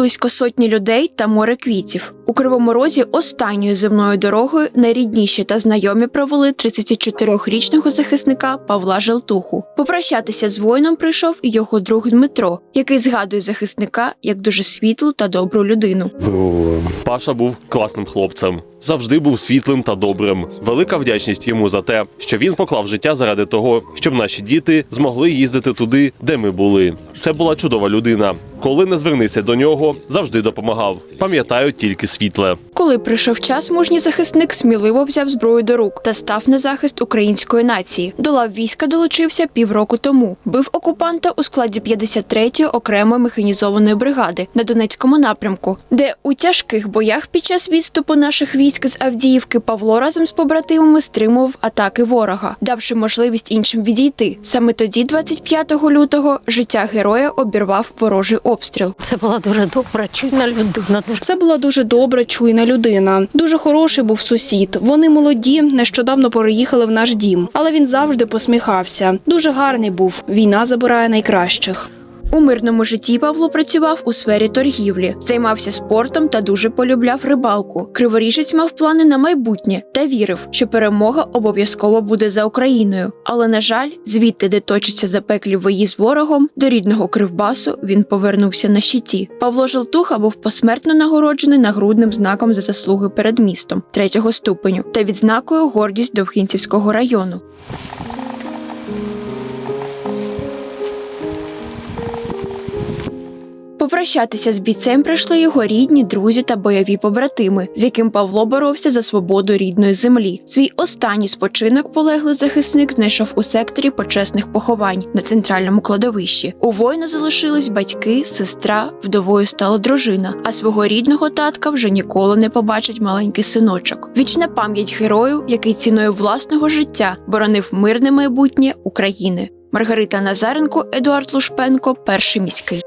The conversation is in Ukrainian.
Близько сотні людей та море квітів. У Кривому Розі останньою земною дорогою найрідніші та знайомі провели 34-річного захисника Павла Желтуху. Попрощатися з воїном прийшов і його друг Дмитро, який згадує захисника як дуже світлу та добру людину. Паша був класним хлопцем. Завжди був світлим та добрим. Велика вдячність йому за те, що він поклав життя заради того, щоб наші діти змогли їздити туди, де ми були. Це була чудова людина. Коли не звернися до нього, завжди допомагав. Пам'ятаю тільки світле. Коли прийшов час, мужній захисник сміливо взяв зброю до рук та став на захист української нації. До лав війська долучився півроку тому. Бив окупанта у складі 53-ї окремої механізованої бригади на Донецькому напрямку, де у тяжких боях під час відступу наших військ з Авдіївки Павло разом з побратимами стримував атаки ворога, давши можливість іншим відійти. Саме тоді, 25 лютого, життя героя обірвав ворожий обстріл. Це була дуже добра, чуйна людина. Це була дуже добра, чуйна людина. Дуже хороший був сусід. Вони молоді, нещодавно переїхали в наш дім, але він завжди посміхався. Дуже гарний був. Війна забирає найкращих. У мирному житті Павло працював у сфері торгівлі, займався спортом та дуже полюбляв рибалку. Криворіжець мав плани на майбутнє та вірив, що перемога обов'язково буде за Україною. Але на жаль, звідти, де точаться запеклі бої з ворогом, до рідного Кривбасу він повернувся на щиті. Павло Желтуха був посмертно нагороджений нагрудним знаком за заслуги перед містом третього ступеню та відзнакою гордість Довхінцівського району. Попрощатися з бійцем прийшли його рідні, друзі та бойові побратими, з яким Павло боровся за свободу рідної землі. Свій останній спочинок полеглий захисник знайшов у секторі почесних поховань на центральному кладовищі. У воїна залишились батьки, сестра, вдовою стала дружина, а свого рідного татка вже ніколи не побачить маленький синочок. Вічна пам'ять герою, який ціною власного життя боронив мирне майбутнє України. Маргарита Назаренко, Едуард Лушпенко, перший міський.